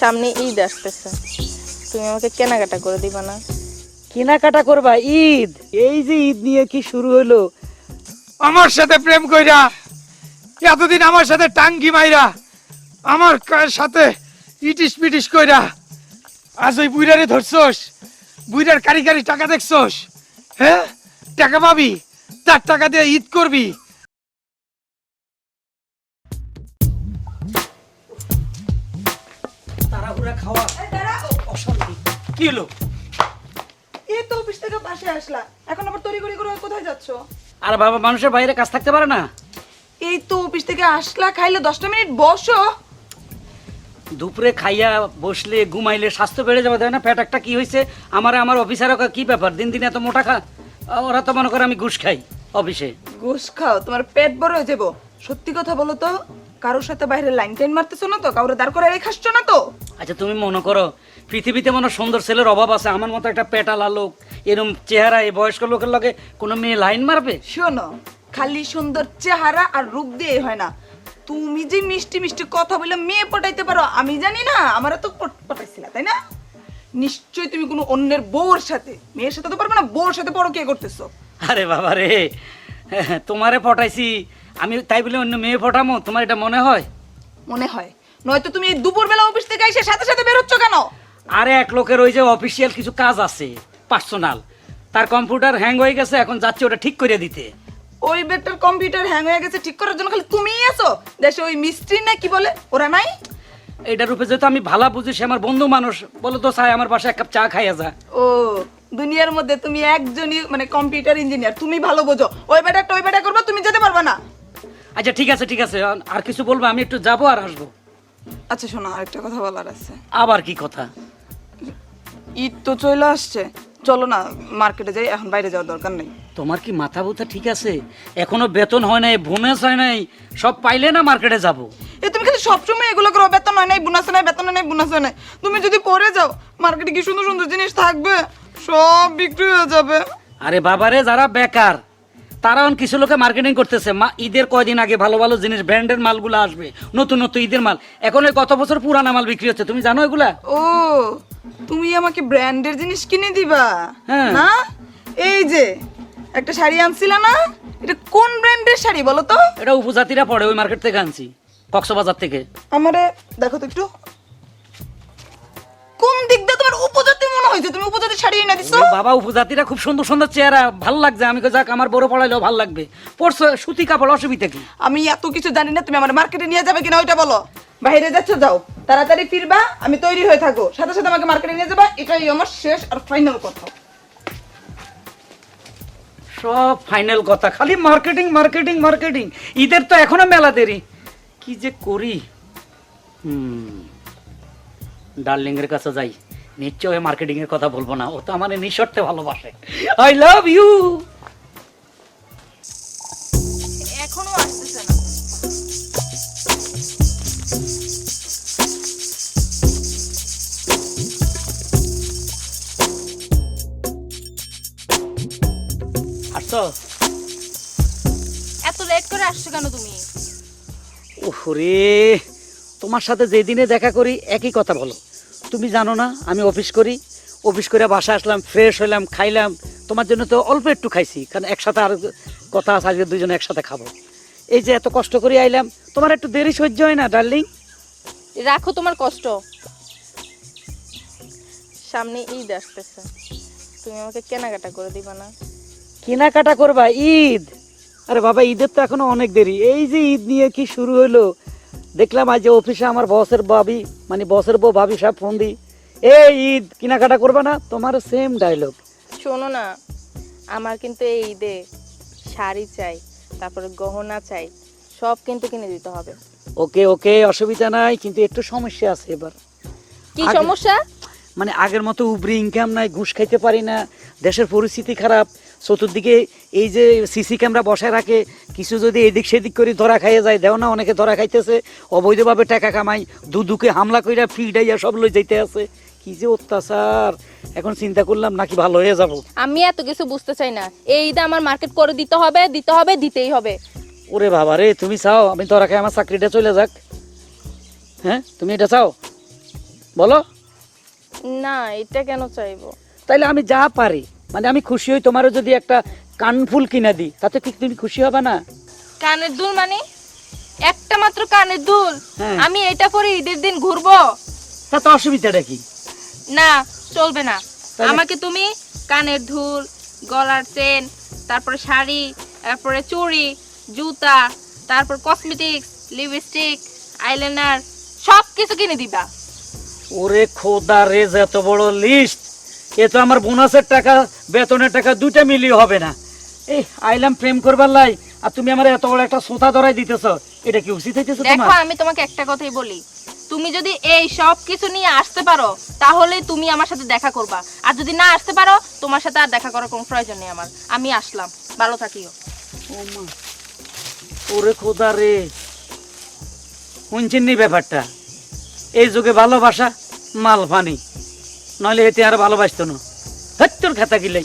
সামনে ঈদ আসতেছে। তুমি আমাকে কেনাকাটা করে দিবা না। কেনাকাটা করবা ঈদ? এই যে ঈদ নিয়ে কি শুরু হলো? আমার সাথে প্রেম কইরা এতদিন আমার সাথে টাঙ্গি মাইরা আমার সাথে ইটিস পিটিস কইরা আজ ওই বুইরারে ধরছস বুইরার কারি কারি টাকা দেখছস হ্যাঁ? টাকা পাবি তার টাকা দিয়ে ঈদ করবি খাওয়া অশান্তি। কি হলো? এই তো অফিস থেকে আসলা। এখন আবার গড়ি করে কোথায় যাচ্ছ? আর বাবা মানুষের বাইরে কাজ থাকতে পারে না। এই তো অফিস থেকে আসলা খাইলে দশটা মিনিট বসো। দুপুরে খাইয়া বসলে ঘুমাইলে স্বাস্থ্য বেড়ে যাবে তাই না? ফ্যাট একটা কি হয়েছে? আমার আমার অফিসার কি ব্যাপার? দিন দিন এত মোটা খা ওরা তো মনে করে আমি ঘুষ খাই অফিসে। ঘুষ খাও তোমার পেট বড় হয়ে যাব। সত্যি কথা বলো তো। কারোর সাথে বাইরে লাইন টাইন মারতেছো না তো? কাউরে দাঁড় করে রেখে না তো? আচ্ছা তুমি মনে করো পৃথিবীতে মনে সুন্দর ছেলের অভাব আছে? আমার মতো একটা পেটালা লোক এরম চেহারা এই বয়স্ক লোকের লগে কোনো মেয়ে লাইন মারবে? শোনো খালি সুন্দর চেহারা আর রূপ দিয়ে হয় না। তুমি যে মিষ্টি মিষ্টি কথা বলে মেয়ে পটাইতে পারো আমি জানি না। আমারও তো পট- পটাইছিলা তাই না? নিশ্চয়ই তুমি কোনো অন্যের বউর সাথে মেয়ের সাথে তো পারবে না বউর সাথে বড় কে করতেছো। আরে বাবা রে তোমারে পটাইছি আমি তাই বলে অন্য মেয়ে পটামো তোমার এটা মনে হয়? মনে হয়। নয়তো তুমি দুপুরবেলা অফিস থেকে এসে সাথে সাথে বেরোচ্ছ কেন? আরে এক লোকের ওই যে অফিসিয়াল কিছু কাজ আছে পার্সোনাল তার কম্পিউটার হ্যাং হয়ে গেছে এখন যাচ্ছে ওটা ঠিক করে দিতে। ওই বেটার কম্পিউটার হ্যাং হয়ে গেছে ঠিক করার জন্য খালি তুমিই আছো? দেশে ওই মিস্ত্রি না কি বলে? ওরা নাই? এটার রূপে যেহেতু আমি ভালা বুঝি সে আমার বন্ধু মানুষ বলো তো চাই আমার বাসায় এক কাপ চা খাইয়া যা। ও দুনিয়ার মধ্যে তুমি একজনই মানে কম্পিউটার ইঞ্জিনিয়ার তুমি ভালো বোঝো। ওই বেটা একটা ওই বেটা করবা তুমি যেতে পারবা না। আচ্ছা ঠিক আছে ঠিক আছে। আর কিছু বলব আমি একটু যাব আর আসব। আচ্ছা শোনো আরেকটা কথা বলার আছে। আবার কি কথা? ঈদ তো চলে আসছে। চলো না মার্কেটে যাই এখন বাইরে যাওয়ার দরকার নেই। তোমার কি মাথা বুথা ঠিক আছে? এখনও বেতন হয় নাই বোনাস হয় নাই সব পাইলে না মার্কেটে যাব? এ তুমি খালি সবসময় এগুলো করো বেতন হয় নাই বোনাস নাই বেতন হয় নাই বোনাস হয় নাই। তুমি যদি পরে যাও মার্কেটে কি সুন্দর সুন্দর জিনিস থাকবে সব বিক্রি হয়ে যাবে। আরে বাবারে যারা বেকার তারা এখন কিছু লোকে মার্কেটিং করতেছে। মা ঈদের কয়দিন আগে ভালো ভালো জিনিস ব্র্যান্ডের মালগুলো আসবে। নতুন নতুন ঈদের মাল। এখন ওই কত বছর পুরানা মাল বিক্রি হচ্ছে। তুমি জানো এগুলা? ও তুমি আমাকে ব্র্যান্ডের জিনিস কিনে দিবা? হ্যাঁ। না এই যে একটা শাড়ি আনছিলা না? এটা কোন ব্র্যান্ডের শাড়ি বলো তো? এটা উপজাতিরা পড়ে ওই মার্কেট থেকে আনছি কক্সবাজার থেকে। আমারে দেখো তো একটু। তুমি উপজাতি শাড়ি এনে দিছো? বাবা উপজাতিরা খুব সুন্দর সুন্দর চেহারা। ভালো লাগছে। আমি কই, যাক আমার বড় পড়াইলেও ভালো লাগবে। পরশু সুতি কাপড় অসুবিধা কি? আমি এত কিছু জানি না তুমি আমার মার্কেটে নিয়ে যাবে কিনা ওইটা বলো। বাইরে যাচ্ছ যাও। তাড়াতাড়ি ফিরবা আমি তৈরি হয়ে থাকো সাথে সাথে আমাকে মার্কেটে নিয়ে যাবা এটাই আমার শেষ আর ফাইনাল কথা। সব ফাইনাল কথা। খালি মার্কেটিং মার্কেটিং মার্কেটিং ঈদের তো এখনও মেলা দেরি। কি যে করি? হুম ডার্লিং এর কাছে যাই। নিশ্চয় মার্কেটিং এর কথা বলব না। ও তো আমার নিঃশর্তে ভালোবাসে। আই লাভ ইউ এখনও আসতেছে না। আসছো? এত লেট করে আসছো কেন তুমি? ওরে তোমার সাথে যেদিনে দেখা করি একই কথা বলো। তুমি জানো না আমি অফিস করি। অফিস করে বাসা আসলাম ফ্রেশ হইলাম খাইলাম। তোমার জন্য তো অল্প একটু খাইছি কারণ একসাথে আর কথা আছে আজকে দুজনে একসাথে খাব। এই যে এত কষ্ট করে আইলাম তোমার একটু দেরি সহ্য হয় না ডার্লিং? রাখো তোমার কষ্ট। সামনে ঈদ আসতেছে। তুমি আমাকে কেনাকাটা করে দিবা না। কেনাকাটা করবা ঈদ? আরে বাবা ঈদের তো এখনও অনেক দেরি। এই যে ঈদ নিয়ে কি শুরু হলো দেখলাম আজ যে অফিসে আমার বসের ভাবি মানে বসের বউ ভাবি সব ফোন দি এই ঈদ কেনাকাটা করবে না? তোমার সেম ডায়লগ শোনো না আমার কিন্তু এই ঈদে শাড়ি চাই তারপরে গহনা চাই সব কিন্তু কিনে দিতে হবে। ওকে ওকে অসুবিধা নাই কিন্তু একটু সমস্যা আছে এবার। কি আগে- সমস্যা? মানে আগের মতো উবরি ইনকাম নাই ঘুষ খাইতে পারি না দেশের পরিস্থিতি খারাপ চতুর্দিকে এই যে সিসি ক্যামেরা বসায় রাখে কিছু যদি এদিক সেদিক করে ধরা খাইয়ে যায় দেও না অনেকে ধরা খাইতেছে অবৈধভাবে টাকা কামাই দুদুকে হামলা কইরা ফিডাইয়া সব লই যাইতে আছে। কি যে অত্যাচার! এখন চিন্তা করলাম নাকি ভালো হয়ে যাব। আমি এত কিছু বুঝতে চাই না। এই ঈদে আমার মার্কেট করে দিতে হবে দিতে হবে দিতেই হবে। ওরে বাবা রে তুমি চাও আমি ধরা খাই আমার চাকরিটা চলে যাক। হ্যাঁ তুমি এটা চাও? বলো। না এটা কেন চাইব? তাইলে আমি যা পারি মানে আমি খুশি হই তোমারও যদি একটা কানফুল কিনা দিই তাতে কি তুমি খুশি হবে না? কানের দুল মানে? একটা মাত্র কানের দুল? হ্যাঁ। আমি এটা পরে ঈদের দিন ঘুরবো? তাতে অসুবিধাটা কি? না চলবে না। আমাকে তুমি কানের দুল গলার চেন তারপরে শাড়ি তারপরে চুড়ি জুতা তারপর কসমেটিক্স লিপস্টিক আইলাইনার সব কিছু কিনে দিবা। ওরে খোদা রে যে এত বড় লিস্ট এ তো আমার বোনাসের টাকা বেতনের টাকা দুইটা মিলিয়ে হবে না। এই আইলাম প্রেম করবার লাই আর তুমি আমার এত বড় একটা সোতা ধরাই দিতেছ এটা কি উচিত হইতেছে দেখো তোমার আমি তোমাকে একটা কথাই বলি। তুমি যদি এই সব কিছু নিয়ে আসতে পারো তাহলে তুমি আমার সাথে দেখা করবা। আর যদি না আসতে পারো তোমার সাথে আর দেখা করার কোনো প্রয়োজন নেই আমার। আমি আসলাম। ভালো থাকিও। ও মা। ওরে খোদা রে। শুনছেন নি ব্যাপারটা? এই যুগে ভালোবাসা মাল ফানি। নইলে এতে আর ভালোবাসতো না। হত্যর খাতা গিলাই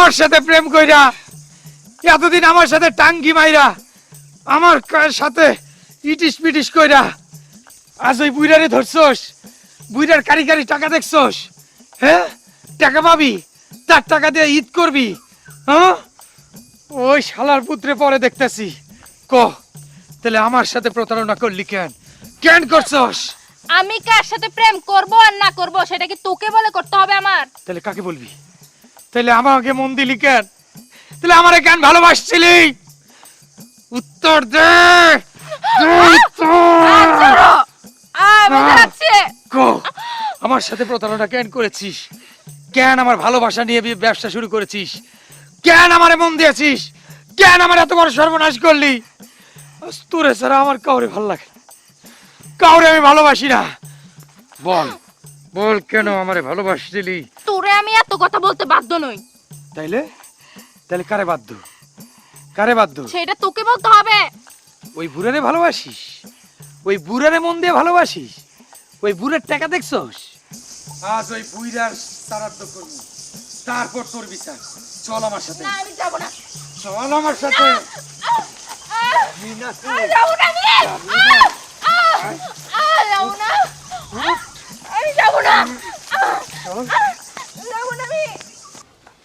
আমার সাথে প্রেম কইরা এতদিন আমার সাথে টাঙ্গি মাইরা আমার সাথে ইটিস পিটিস কইরা আজ ওই বুইরারে ধরছস বুইরার কারি কারি টাকা দেখছস হ্যাঁ টাকা পাবি? তার টাকা দিয়ে ঈদ করবি হ্যাঁ? ওই শালার পুত্রে পরে দেখতেছি। ক তাহলে আমার সাথে প্রতারণা করলি কেন? কেন করছস? আমি কার সাথে প্রেম করব আর না করব সেটা কি তোকে বলে করতে হবে আমার? তাহলে কাকে বলবি? তাহলে আমাকে মন দিলি কেন? তাহলে আমার কেন ভালোবাসছিলি? উত্তর দে। আমার সাথে প্রতারণা কেন করেছিস? কেন আমার ভালোবাসা নিয়ে ব্যবসা শুরু করেছিস? কেন আমারে মন দিয়েছিস? কেন আমার এত বড় সর্বনাশ করলি? তোরে ছাড়া আমার কাউরে ভালো লাগে। কাউরে আমি ভালোবাসি না। বল। বল কেন আমারে ভালোবাসছিলি? তোরে আমি এত কথা বলতে বাধ্য নই। তাইলে? তাইলে কারে বাধ্য? কারে বাধ্য? সেটা তোকে বলতে হবে। ওই বুড়ারে ভালোবাসিস? ওই বুড়ারে মন দিয়ে ভালোবাসিস? ওই বুড়ের টাকা দেখছস? আজ ওই বুইরার সারাদ্দ করব। তারপর তোর বিচার। চল আমার সাথে। না আমি যাব না। চল আমার সাথে। আমি যাব না আমি আহ! আহ, যাব না। আমি যাব না। চল যাব না আমি।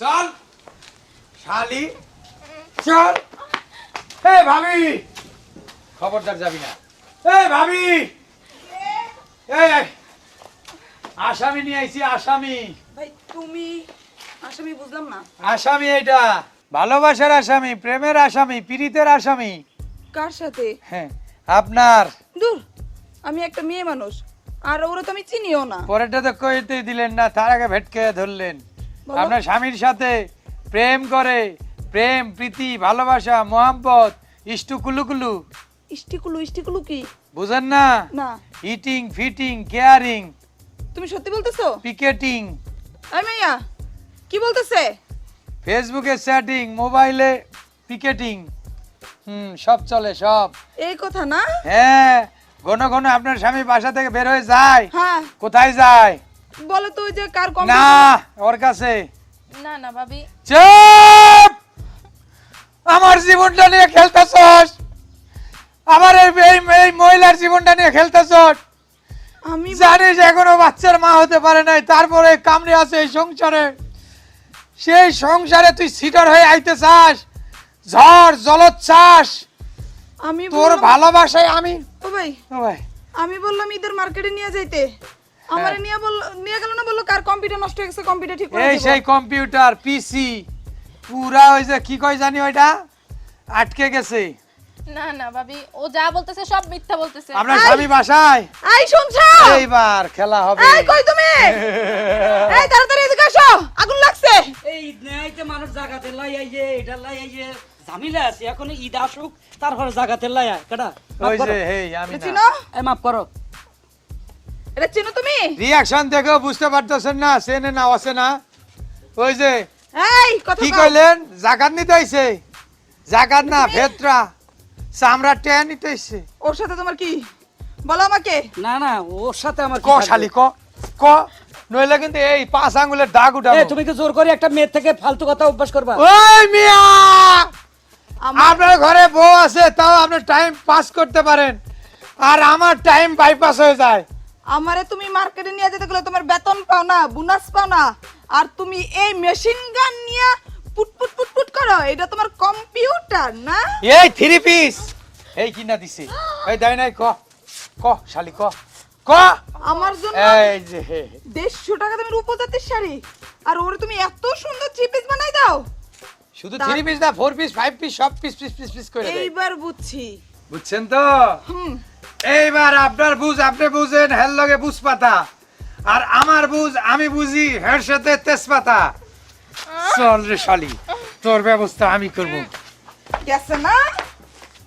চল। শালি চল। হে ভাবি। খবরদার যাবি না। এই ভাবি। এই এই, আসামি নিয়ে আইছি আসামি। ভাই তুমি আসামি বুঝলাম না। আসামি এটা ভালোবাসার আসামি প্রেমের আসামি পীড়িতের আসামি। কার সাথে? হ্যাঁ আপনার। দূর আমি একটা মেয়ে মানুষ। আর ওরা তো আমি চিনিও না। পরেরটা তো কইতে দিলেন না তার আগে ভেটকে ধরলেন। আপনার স্বামীর সাথে প্রেম করে প্রেম প্রীতি ভালোবাসা মোহাম্মত ইষ্টু কুলুকুলু। ইষ্টিকুলু ইষ্টিকুলু কি? বুঝেন না? না। Eating fitting caring. তুমি সত্যি বলতেছো? পিকেটিং। আই মাইয়া কি বলতেছে? ফেসবুকে চ্যাটিং মোবাইলে পিকেটিং। হুম সব চলে সব। এই কথা না? হ্যাঁ ঘন ঘন আপনার স্বামী বাসা থেকে বের হয়ে যায়। হ্যাঁ। কোথায় যায়? বলো তো ওই যে কার কম না ওর কাছে। না না ভাবি। চুপ! আমার জীবনটা নিয়ে খেলতেছস। আমার এই এই- এই মহিলার জীবনটা নিয়ে খেলতেছস। আমি জানিস এখনও বাচ্চার মা হতে পারে নাই তারপরে কামড়ে আছে এই সংসারে। সেই সংসারে তুই সিটার হয়ে আইতে চাস ঝড় জলোচ্ছ্বাস। আমি তোর বললাম- ভালোবাসায় আমি ও ভাই। ও ভাই। আমি বললাম ঈদের মার্কেটে নিয়ে যাইতে। আমারে হ্যাঁ। নিয়ে বল নিয়ে গেল না বলল কার কম্পিউটার নষ্ট হয়ে গেছে কম্পিউটার ঠিক করে এই দিব। সেই কম্পিউটার পিসি। পুরা ওই যে কি কয় জানি ওইটা? আটকে গেছে। না না ভাবি ও যা বলতেছে সব মিথ্যা বলতেছে। আপনার স্বামী বাসায়? আই শুনছো? এইবার খেলা হবে। এই কই তুমি? এই তাড়াতাড়ি এদিকে আসো। আগুন লাগছে। এই নেইতে মানুষ জাগাতে লাই আইয়ে এটা লাই আইয়ে ঝামেলা আছে এখন ঈদ আসুক তারপরে জাগাতে কেডা? ওই যে হেই আমি না। চিনো? এ মাফ করো। এটা চিনো তুমি? রিয়াকশন দেখো বুঝতে পারতেছেন না আছে না ওই যে এই কথা কি কইলেন? জাকাত নিতে হইছে? জাকাত না ভেত্রা। চামড়া টেন নিতে হইছে। ওর সাথে তোমার কি? বলো আমাকে। না না ওর সাথে আমার কি ক শালি ক। ক? নইলে কিন্তু এই পাঁচ আঙ্গুলের দাগ এ উঠাবো তুমি কি জোর করে একটা মেয়ে থেকে ফালতু কথা অভ্যাস করবা? ওই মিয়া আমার আপনার ঘরে বউ আছে তাও আপনি টাইম পাস করতে পারেন। আর আমার টাইম বাইপাস হয়ে যায়। আমারে তুমি মার্কেটে নিয়ে যেতে গেলে তোমার বেতন পাও না বোনাস পাও না। আর তুমি এই মেশিন গান নিয়ে পুট পুট পুট পুট করো এটা তোমার কম্পিউটার না? এই থ্রি পিস এই কিনা দিছে। এই দেয় নাই ক ক শালি ক ক! আমার জন্য এই যে। দেড়শো টাকা তুমি রূপজাতির শাড়ি। আর ওরে তুমি এত সুন্দর থ্রি পিস বানাই দাও শুধু থ্রি পিস না ফোর পিস ফাইভ পিস সব পিস পিস পিস পিস করে দেয়। এইবার বুঝছি। বুঝছেন তো? এইবার আপনার বুঝ আপনি বুঝেন হের লগে বুঝ পাতা আর আমার বুঝ আমি বুঝি হের সাথে তেজপাতা। চল রে শালি তোর ব্যবস্থা আমি করব। গেছে না?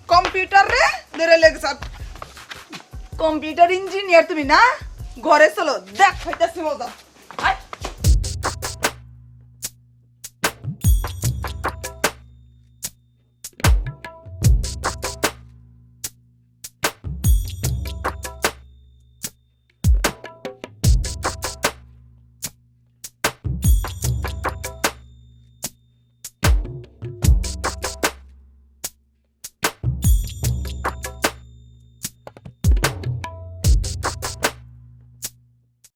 কম্পিউটার রে ধরে লেগেছে। কম্পিউটার ইঞ্জিনিয়ার তুমি না? ঘরে চলো দেখ হইতাছি মজা।